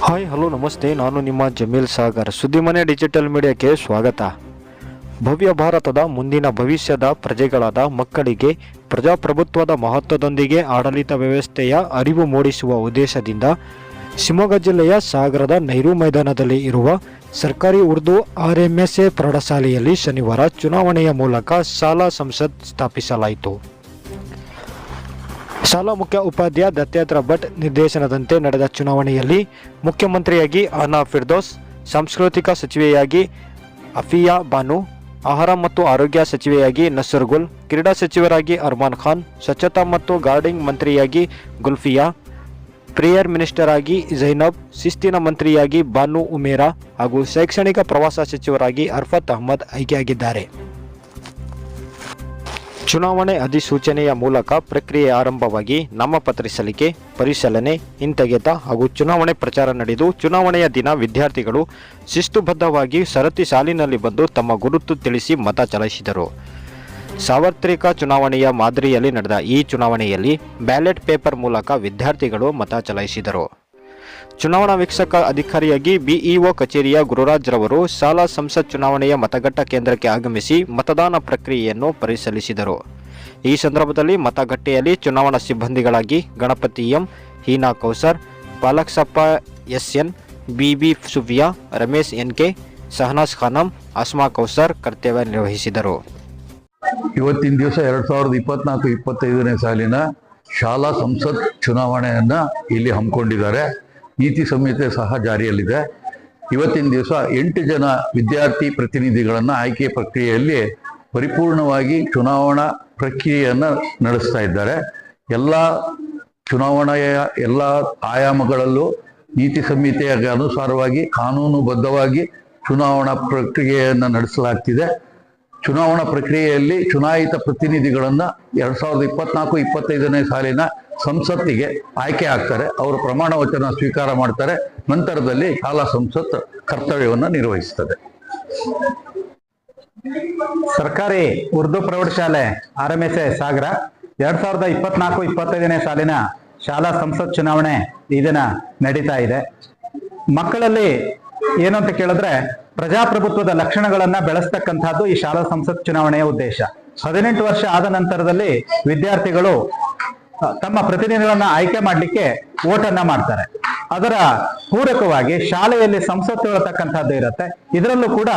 Hi hello ನಮಸ್ತೆ. ನಾನು ನಿಮ್ಮ ಜಮೀಲ್ ಸಾಗರ್. ಸುದ್ದಿಮನೆ ಡಿಜಿಟಲ್ ಮೀಡಿಯಾಕ್ಕೆ ಸ್ವಾಗತ. ಭವ್ಯ ಭಾರತದ ಮುಂದಿನ ಭವಿಷ್ಯದ ಪ್ರಜೆಗಳಾದ ಮಕ್ಕಳಿಗೆ ಪ್ರಜಾಪ್ರಭುತ್ವದ ಮಹತ್ವದೊಂದಿಗೆ ಆಡಳಿತ ವ್ಯವಸ್ಥೆಯ ಅರಿವು ಮೂಡಿಸುವ ಉದ್ದೇಶದಿಂದ ಶಿವಮೊಗ್ಗ ಜಿಲ್ಲೆಯ ಸಾಗರದ ನೈರು ಮೈದಾನದಲ್ಲಿ ಇರುವ ಸರ್ಕಾರಿ Urdu R M S A ಪ್ರೌಢಶಾಲೆಯಲ್ಲಿ ಶನಿವಾರ ಚುನಾವಣೆಯ ಮೂಲಕ ಶಾಲಾ ಸಂಸತ್ ಸ್ಥಾಪಿಸಲಾಯಿತು. ಶಾಲಾ ಮುಖ್ಯ ಉಪಾಧ್ಯಾಯ ದತ್ತಾತ್ರ ಭಟ್ ನಿರ್ದೇಶನದಂತೆ ನಡೆದ ಚುನಾವಣೆಯಲ್ಲಿ ಮುಖ್ಯಮಂತ್ರಿಯಾಗಿ ಅನಾ ಫಿರ್ದೋಸ್, ಸಾಂಸ್ಕೃತಿಕ ಸಚಿವೆಯಾಗಿ ಅಫಿಯಾ ಬಾನು, ಆಹಾರ ಮತ್ತು ಆರೋಗ್ಯ ಸಚಿವೆಯಾಗಿ ನಸರ್ಗುಲ್ ಕ್ರೀಡಾ ಸಚಿವರಾಗಿ ಅರ್ಮಾನ್ ಖಾನ್, ಸ್ವಚ್ಛತಾ ಮತ್ತು ಗಾರ್ಡಿಂಗ್ ಮಂತ್ರಿಯಾಗಿ ಗುಲ್ಫಿಯಾ, ಪ್ರೇಯರ್ ಮಿನಿಸ್ಟರ್ ಆಗಿ ಜೈನಬ್, ಶಿಸ್ತಿನ ಮಂತ್ರಿಯಾಗಿ ಬಾನು ಉಮೇರಾ ಹಾಗೂ ಶೈಕ್ಷಣಿಕ ಪ್ರವಾಸ ಸಚಿವರಾಗಿ ಅರ್ಫತ್ ಅಹಮದ್ ಆಯ್ಕೆಯಾಗಿದ್ದಾರೆ. ಚುನಾವಣೆ ಅಧಿಸೂಚನೆಯ ಮೂಲಕ ಪ್ರಕ್ರಿಯೆ ಆರಂಭವಾಗಿ ನಾಮಪತ್ರ ಸಲ್ಲಿಕೆ ಪರಿಶೀಲನೆ ಹಿಂತೆಗೆತ ಹಾಗೂ ಚುನಾವಣೆ ಪ್ರಚಾರ ನಡೆದು ಚುನಾವಣೆಯ ದಿನ ವಿದ್ಯಾರ್ಥಿಗಳು ಶಿಸ್ತುಬದ್ಧವಾಗಿ ಸರತಿ ಸಾಲಿನಲ್ಲಿ ಬಂದು ತಮ್ಮ ಗುರುತು ತಿಳಿಸಿ ಮತ ಚಲಾಯಿಸಿದರು. ಸಾರ್ವತ್ರಿಕ ಚುನಾವಣೆಯ ಮಾದರಿಯಲ್ಲಿ ನಡೆದ ಈ ಚುನಾವಣೆಯಲ್ಲಿ ಬ್ಯಾಲೆಟ್ ಪೇಪರ್ ಮೂಲಕ ವಿದ್ಯಾರ್ಥಿಗಳು ಮತ ಚಲಾಯಿಸಿದರು. ಚುನಾವಣಾ ವೀಕ್ಷಕ ಅಧಿಕಾರಿಯಾಗಿ ಬಿಇಒ ಕಚೇರಿಯ ಗುರುರಾಜ್ ರವರು ಶಾಲಾ ಸಂಸತ್ ಚುನಾವಣೆಯ ಮತಗಟ್ಟ ಕೇಂದ್ರಕ್ಕೆ ಆಗಮಿಸಿ ಮತದಾನ ಪ್ರಕ್ರಿಯೆಯನ್ನು ಪರಿಶೀಲಿಸಿದರು. ಈ ಸಂದರ್ಭದಲ್ಲಿ ಮತಗಟ್ಟೆಯಲ್ಲಿ ಚುನಾವಣಾ ಸಿಬ್ಬಂದಿಗಳಾಗಿ Ganapathi M, Heena Kausar, Palaksappa S N Bibi Sufiya, Ramesh NK Sahanas Khanam, Asma Kausar ಕರ್ತವ್ಯ ನಿರ್ವಹಿಸಿದರು. ಇವತ್ತಿನ ದಿವಸ ಎರಡ್ ಸಾವಿರದ ಇಪ್ಪತ್ನಾಲ್ಕು, ಇಪ್ಪತ್ತೈದನೇ ಸಾಲಿನ ಶಾಲಾ ಸಂಸತ್ ಚುನಾವಣೆಯನ್ನ ಇಲ್ಲಿ ಹಮ್ಮಿಕೊಂಡಿದ್ದಾರೆ. ನೀತಿ ಸಂಹಿತೆ ಸಹ ಜಾರಿಯಲ್ಲಿದೆ. ಇವತ್ತಿನ ದಿವಸ ಎಂಟು ಜನ ವಿದ್ಯಾರ್ಥಿ ಪ್ರತಿನಿಧಿಗಳನ್ನು ಆಯ್ಕೆ ಪ್ರಕ್ರಿಯೆಯಲ್ಲಿ ಪರಿಪೂರ್ಣವಾಗಿ ಚುನಾವಣಾ ಪ್ರಕ್ರಿಯೆಯನ್ನು ನಡೆಸ್ತಾ ಇದ್ದಾರೆ. ಎಲ್ಲ ಚುನಾವಣೆಯ ಎಲ್ಲ ಆಯಾಮಗಳಲ್ಲೂ ನೀತಿ ಸಂಹಿತೆಯ ಅನುಸಾರವಾಗಿ ಕಾನೂನುಬದ್ಧವಾಗಿ ಚುನಾವಣಾ ಪ್ರಕ್ರಿಯೆಯನ್ನು ನಡೆಸಲಾಗ್ತಿದೆ. ಚುನಾವಣಾ ಪ್ರಕ್ರಿಯೆಯಲ್ಲಿ ಚುನಾಯಿತ ಪ್ರತಿನಿಧಿಗಳನ್ನು ಎರಡು ಸಾವಿರದ ಇಪ್ಪತ್ನಾಲ್ಕು, ಇಪ್ಪತ್ತೈದನೇ ಸಾಲಿನ ಸಂಸತ್ತಿಗೆ ಆಯ್ಕೆ ಆಗ್ತಾರೆ, ಅವರು ಪ್ರಮಾಣ ವಚನ ಸ್ವೀಕಾರ ಮಾಡ್ತಾರೆ, ನಂತರದಲ್ಲಿ ಶಾಲಾ ಸಂಸತ್ ಕರ್ತವ್ಯವನ್ನು ನಿರ್ವಹಿಸ್ತದೆ. ಸರ್ಕಾರಿ ಉರ್ದು ಪ್ರೌಢಶಾಲೆ ಆರ್ ಎಂ ಎಸ್ ಸಾಗರ. ಎರಡ್ ಸಾವಿರದ ಇಪ್ಪತ್ನಾಲ್ಕು, ಇಪ್ಪತ್ತೈದನೇ ಸಾಲಿನ ಶಾಲಾ ಸಂಸತ್ ಚುನಾವಣೆ ಈ ದಿನ ನಡೀತಾ ಇದೆ. ಮಕ್ಕಳಲ್ಲಿ ಏನು ಅಂತ ಕೇಳಿದ್ರೆ, ಪ್ರಜಾಪ್ರಭುತ್ವದ ಲಕ್ಷಣಗಳನ್ನ ಬೆಳೆಸ್ತಕ್ಕಂಥದ್ದು ಈ ಶಾಲಾ ಸಂಸತ್ ಚುನಾವಣೆಯ ಉದ್ದೇಶ. ಹದಿನೆಂಟು ವರ್ಷ ಆದ ನಂತರದಲ್ಲಿ ವಿದ್ಯಾರ್ಥಿಗಳು ತಮ್ಮ ಪ್ರತಿನಿಧಿಗಳನ್ನ ಆಯ್ಕೆ ಮಾಡಲಿಕ್ಕೆ ಓಟನ್ನ ಮಾಡ್ತಾರೆ. ಅದರ ಪೂರಕವಾಗಿ ಶಾಲೆಯಲ್ಲಿ ಸಂಸತ್ತು ಇರತಕ್ಕಂಥದ್ದು ಇರುತ್ತೆ. ಇದರಲ್ಲೂ ಕೂಡ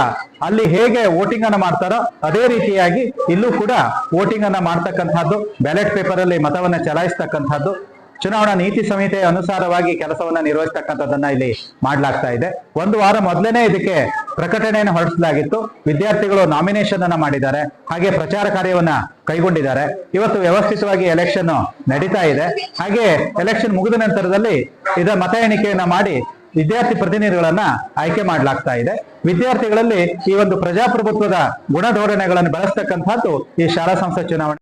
ಅಲ್ಲಿ ಹೇಗೆ ವೋಟಿಂಗ್ ಅನ್ನ ಮಾಡ್ತಾರೋ ಅದೇ ರೀತಿಯಾಗಿ ಇಲ್ಲೂ ಕೂಡ ವೋಟಿಂಗ್ ಅನ್ನ ಮಾಡ್ತಕ್ಕಂಥದ್ದು, ಬ್ಯಾಲೆಟ್ ಪೇಪರ್ ಅಲ್ಲಿ ಮತವನ್ನ ಚಲಾಯಿಸ್ತಕ್ಕಂಥದ್ದು ಚುನಾವಣಾ ನೀತಿ ಸಂಹಿತೆಯ ಅನುಸಾರವಾಗಿ ಕೆಲಸವನ್ನ ನಿರ್ವಹಿಸತಕ್ಕಂಥದ್ದನ್ನ ಇಲ್ಲಿ ಮಾಡಲಾಗ್ತಾ ಇದೆ. ಒಂದು ವಾರ ಮೊದಲೇನೆ ಇದಕ್ಕೆ ಪ್ರಕಟಣೆಯನ್ನು ಹೊರಡಿಸಲಾಗಿತ್ತು. ವಿದ್ಯಾರ್ಥಿಗಳು ನಾಮಿನೇಷನ್ ಅನ್ನ ಮಾಡಿದ್ದಾರೆ. ಹಾಗೆ ಪ್ರಚಾರ ಕಾರ್ಯವನ್ನ ಕೈಗೊಂಡಿದ್ದಾರೆ. ಇವತ್ತು ವ್ಯವಸ್ಥಿತವಾಗಿ ಎಲೆಕ್ಷನ್ ನಡೀತಾ ಇದೆ. ಹಾಗೆ ಎಲೆಕ್ಷನ್ ಮುಗಿದ ನಂತರದಲ್ಲಿ ಇದರ ಮತ ಎಣಿಕೆಯನ್ನ ಮಾಡಿ ವಿದ್ಯಾರ್ಥಿ ಪ್ರತಿನಿಧಿಗಳನ್ನ ಆಯ್ಕೆ ಮಾಡಲಾಗ್ತಾ ಇದೆ. ವಿದ್ಯಾರ್ಥಿಗಳಲ್ಲಿ ಈ ಒಂದು ಪ್ರಜಾಪ್ರಭುತ್ವದ ಗುಣಧೋರಣೆಗಳನ್ನು ಬೆಳೆಸ್ತಕ್ಕಂಥದ್ದು ಈ ಶಾಲಾ ಸಂಸ್ಥೆ ಚುನಾವಣೆ.